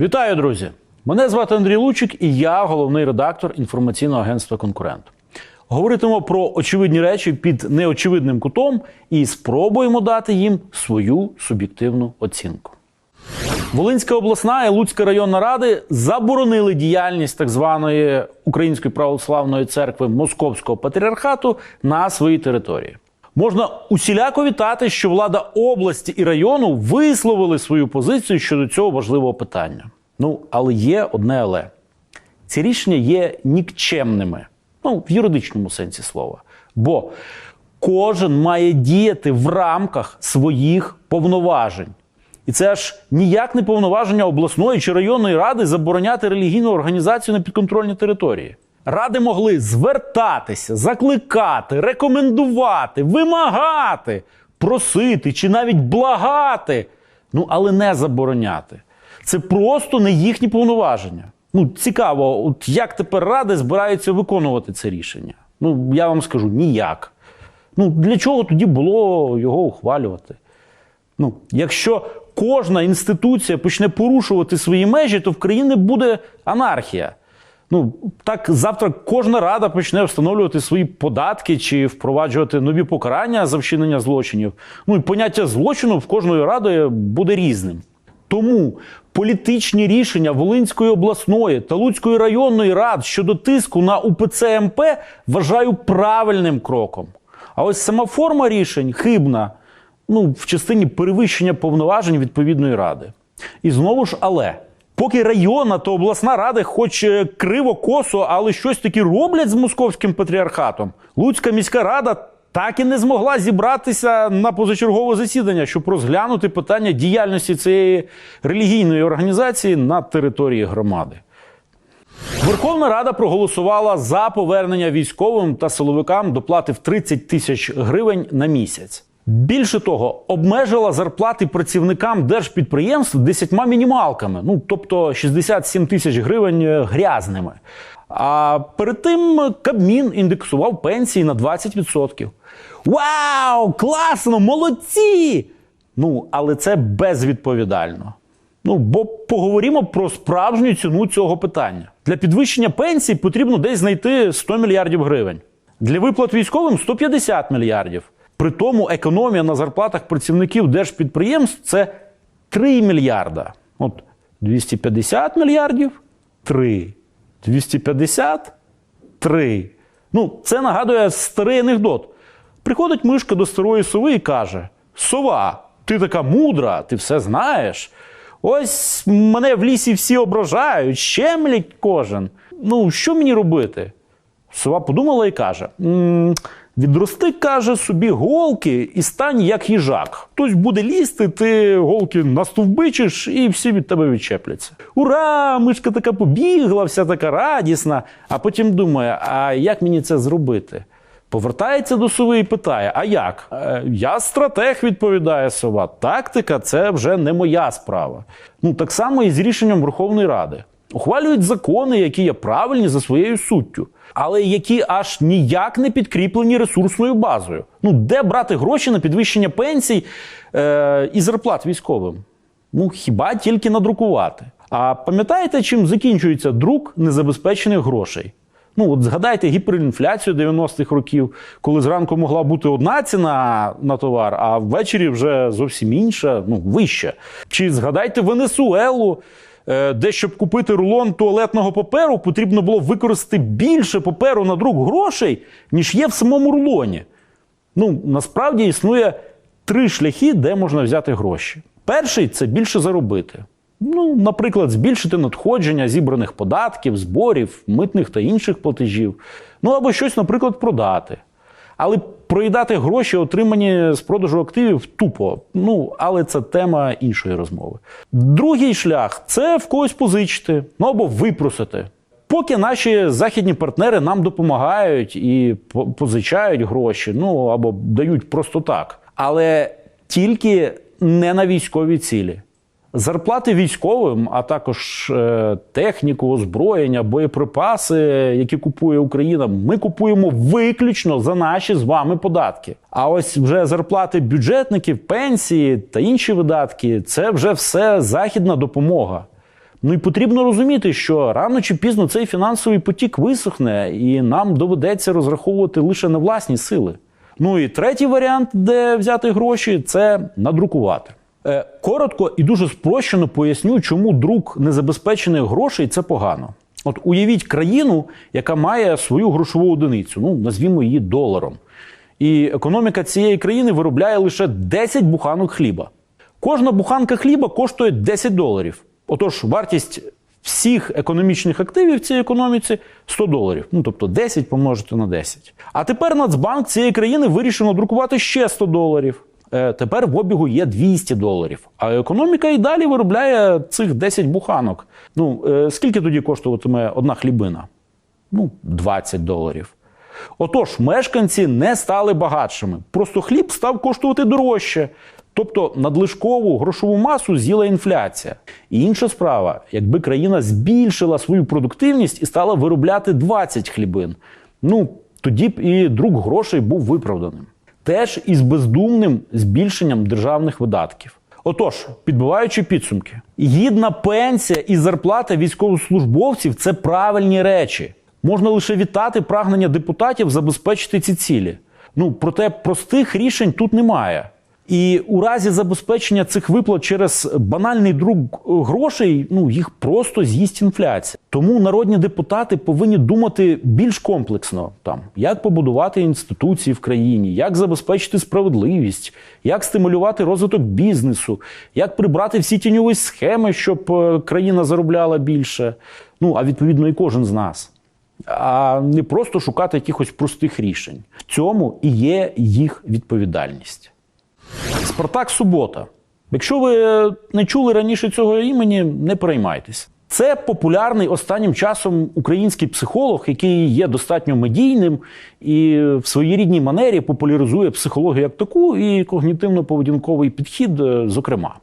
Вітаю, друзі! Мене звати Андрій Лучик, і я головний редактор інформаційного агентства Конкурент. Говоритимо про очевидні речі під неочевидним кутом і спробуємо дати їм свою суб'єктивну оцінку. Волинська обласна і Луцька районна ради заборонили діяльність так званої Української православної церкви Московського патріархату на своїй території. Можна усіляко вітати, що влада області і району висловили свою позицію щодо цього важливого питання. Ну, але є одне але. Ці рішення є нікчемними, ну, в юридичному сенсі слова. Бо кожен має діяти в рамках своїх повноважень. І це аж ніяк не повноваження обласної чи районної ради забороняти релігійну організацію на підконтрольній території. Ради могли звертатися, закликати, рекомендувати, вимагати, просити чи навіть благати, ну але не забороняти. Це просто не їхні повноваження. Ну, цікаво, от як тепер ради збираються виконувати це рішення? Ну, я вам скажу ніяк. Ну, для чого тоді було його ухвалювати? Ну, якщо кожна інституція почне порушувати свої межі, то в країні буде анархія. Ну, так завтра кожна рада почне встановлювати свої податки чи впроваджувати нові покарання за вчинення злочинів. Ну і поняття злочину в кожної ради буде різним. Тому політичні рішення Волинської обласної та Луцької районної рад щодо тиску на УПЦ МП вважаю правильним кроком. А ось сама форма рішень хибна ну, в частині перевищення повноважень відповідної ради. І знову ж, але. Поки районна та обласна ради, хоч е, криво косо, але щось таки роблять з московським патріархатом, Луцька міська рада так і не змогла зібратися на позачергове засідання, щоб розглянути питання діяльності цієї релігійної організації на території громади. Верховна Рада проголосувала за повернення військовим та силовикам доплати в 30 тисяч гривень на місяць. Більше того, обмежила зарплати працівникам держпідприємств 10 мінімалками, ну тобто 67 тисяч гривень е, грязними. А перед тим Кабмін індексував пенсії на 20%. Вау! Класно! Молодці! Ну, але це безвідповідально. Ну, бо поговоримо про справжню ціну цього питання. Для підвищення пенсій потрібно десь знайти 100 мільярдів гривень. Для виплат військовим 150 мільярдів. При тому економія на зарплатах працівників держпідприємств це 3 мільярда. От 250 мільярдів 3. 250 3. Ну, це нагадує старий анекдот. Приходить мишка до старої сови і каже: Сова, ти така мудра, ти все знаєш. Ось мене в лісі всі ображають, щемлять кожен. Ну, що мені робити? Сова подумала і каже: «М, відрости, каже, собі голки і стань як їжак. Хтось буде лізти, ти голки настовбичиш, і всі від тебе відчепляться. Ура! Мишка така побігла, вся така радісна. А потім думає: а як мені це зробити? Повертається до сови і питає: А як? «Е, Я стратег, відповідає сова. Тактика це вже не моя справа. Ну так само і з рішенням Верховної Ради. Ухвалюють закони, які є правильні за своєю суттю, але які аж ніяк не підкріплені ресурсною базою. Ну де брати гроші на підвищення пенсій е, і зарплат військовим? Ну хіба тільки надрукувати. А пам'ятаєте, чим закінчується друк незабезпечених грошей? Ну, от згадайте гіперінфляцію 90-х років, коли зранку могла бути одна ціна на товар, а ввечері вже зовсім інша, ну вища. Чи згадайте Венесуелу, де щоб купити рулон туалетного паперу, потрібно було використати більше паперу на друк грошей, ніж є в самому рулоні. Ну, насправді існує три шляхи, де можна взяти гроші. Перший це більше заробити. Ну, наприклад, збільшити надходження зібраних податків, зборів, митних та інших платежів. Ну або щось, наприклад, продати. Але проїдати гроші, отримані з продажу активів, тупо. Ну, але це тема іншої розмови. Другий шлях це в когось позичити, ну або випросити. Поки наші західні партнери нам допомагають і позичають гроші, ну або дають просто так. Але тільки не на військові цілі. Зарплати військовим, а також е, техніку, озброєння, боєприпаси, які купує Україна, ми купуємо виключно за наші з вами податки. А ось вже зарплати бюджетників, пенсії та інші видатки це вже все західна допомога. Ну і потрібно розуміти, що рано чи пізно цей фінансовий потік висохне, і нам доведеться розраховувати лише на власні сили. Ну і третій варіант, де взяти гроші, це надрукувати. Е, коротко і дуже спрощено поясню, чому друк незабезпечених грошей це погано. От уявіть країну, яка має свою грошову одиницю, ну назвімо її доларом. І економіка цієї країни виробляє лише 10 буханок хліба. Кожна буханка хліба коштує 10 доларів. Отож, вартість всіх економічних активів в цій економіці 100 доларів. Ну тобто 10 помножити на 10. А тепер Нацбанк цієї країни вирішено друкувати ще 100 доларів. Е, тепер в обігу є 200 доларів. А економіка і далі виробляє цих 10 буханок. Ну, е, скільки тоді коштуватиме одна хлібина? Ну, 20 доларів. Отож, мешканці не стали багатшими. Просто хліб став коштувати дорожче. Тобто надлишкову грошову масу з'їла інфляція. І інша справа, якби країна збільшила свою продуктивність і стала виробляти 20 хлібин, ну тоді б і друк грошей був виправданим. Теж із бездумним збільшенням державних видатків. Отож, підбиваючи підсумки, гідна пенсія і зарплата військовослужбовців це правильні речі. Можна лише вітати прагнення депутатів забезпечити ці цілі. Ну проте простих рішень тут немає. І у разі забезпечення цих виплат через банальний друк грошей, ну їх просто з'їсть інфляція. Тому народні депутати повинні думати більш комплексно, там як побудувати інституції в країні, як забезпечити справедливість, як стимулювати розвиток бізнесу, як прибрати всі тіньові схеми, щоб е, країна заробляла більше. Ну а відповідно і кожен з нас. А не просто шукати якихось простих рішень. В цьому і є їх відповідальність. Спартак Субота. Якщо ви не чули раніше цього імені, не переймайтесь. Це популярний останнім часом український психолог, який є достатньо медійним і в своїй рідній манері популяризує психологію як таку і когнітивно-поведінковий підхід, е, зокрема.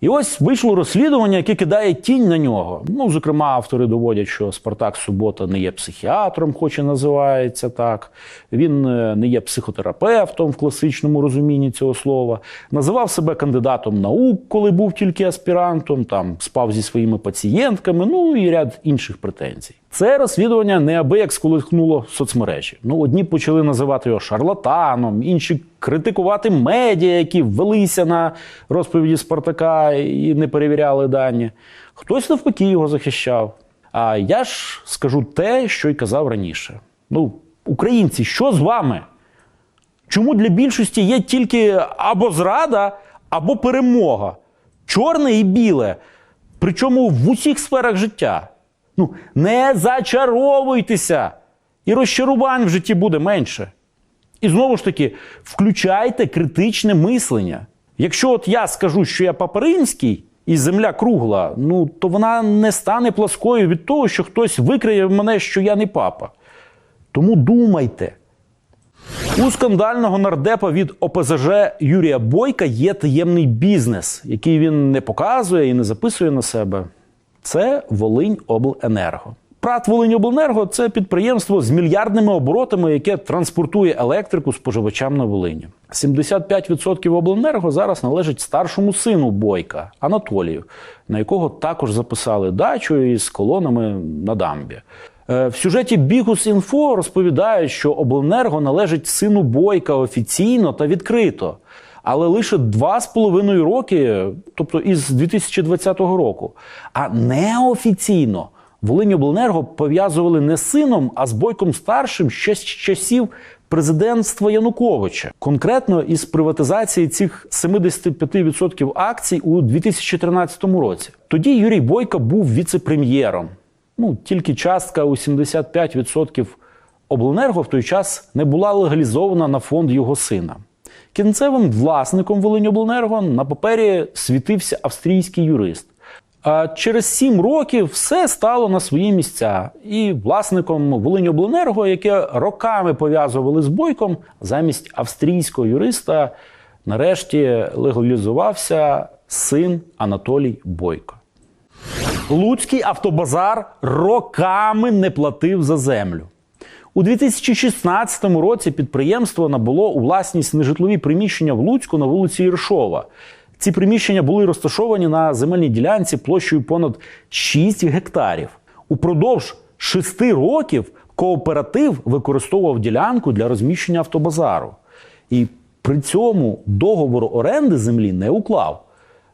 І ось вийшло розслідування, яке кидає тінь на нього. Ну, зокрема, автори доводять, що Спартак Субота не є психіатром, хоч і називається так. Він е, не є психотерапевтом в класичному розумінні цього слова. Називав себе кандидатом наук, коли був тільки аспірантом, там спав зі своїми пацієнтками, ну і ряд інших претензій. Це розслідування неабияк сколихнуло соцмережі. Ну, одні почали називати його шарлатаном, інші критикувати медіа, які ввелися на розповіді Спартака і не перевіряли дані. Хтось навпаки його захищав. А я ж скажу те, що й казав раніше. Ну, українці, що з вами? Чому для більшості є тільки або зрада, або перемога? Чорне і біле. Причому в усіх сферах життя. Ну, не зачаровуйтеся, і розчарувань в житті буде менше. І знову ж таки, включайте критичне мислення. Якщо от я скажу, що я папа римський і земля кругла, ну то вона не стане пласкою від того, що хтось викриє мене, що я не папа. Тому думайте. У скандального нардепа від ОПЗЖ Юрія Бойка є таємний бізнес, який він не показує і не записує на себе. Це Волинь Обленерго. Прат Волиньобленерго це підприємство з мільярдними оборотами, яке транспортує електрику споживачам на Волині. 75% обленерго зараз належить старшому сину Бойка Анатолію, на якого також записали дачу із колонами на дамбі. Е, В сюжеті Бігус Інфо розповідають, що обленерго належить сину Бойка офіційно та відкрито. Але лише два з половиною роки, тобто із 2020 року. А неофіційно Волиньобленерго пов'язували не з сином, а з бойком старшим ще з часів президентства Януковича. Конкретно із приватизації цих 75% акцій у 2013 році. Тоді Юрій Бойко був віце-прем'єром. Ну, тільки частка у 75% обленерго в той час не була легалізована на фонд його сина. Кінцевим власником Волиньобленерго на папері світився австрійський юрист. А через сім років все стало на свої місця. І власником Волиньобленерго, яке роками пов'язували з бойком, замість австрійського юриста нарешті легалізувався син Анатолій Бойко. Луцький автобазар роками не платив за землю. У 2016 році підприємство набуло у власність нежитлові приміщення в Луцьку на вулиці Єршова. Ці приміщення були розташовані на земельній ділянці площею понад 6 гектарів. Упродовж 6 років кооператив використовував ділянку для розміщення автобазару. І при цьому договору оренди землі не уклав.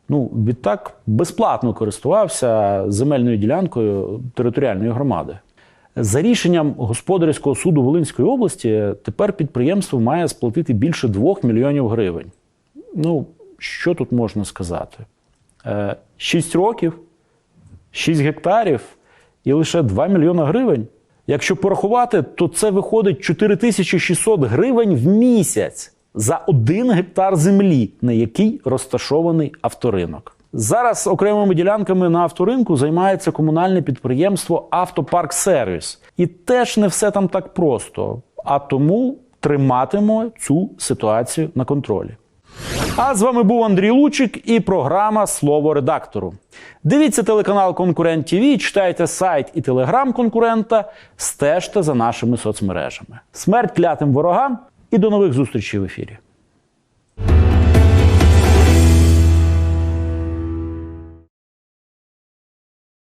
Ну, відтак безплатно користувався земельною ділянкою територіальної громади. За рішенням господарського суду Волинської області тепер підприємство має сплатити більше 2 мільйонів гривень. Ну, що тут можна сказати? Е, 6 років, 6 гектарів і лише 2 мільйона гривень. Якщо порахувати, то це виходить 4600 гривень в місяць за один гектар землі, на якій розташований авторинок. Зараз окремими ділянками на авторинку займається комунальне підприємство Автопарк Сервіс. І теж не все там так просто. А тому триматимо цю ситуацію на контролі. А з вами був Андрій Лучик і програма Слово редактору. Дивіться телеканал Конкурент ТВ, читайте сайт і телеграм конкурента, стежте за нашими соцмережами. Смерть клятим ворогам і до нових зустрічей в ефірі.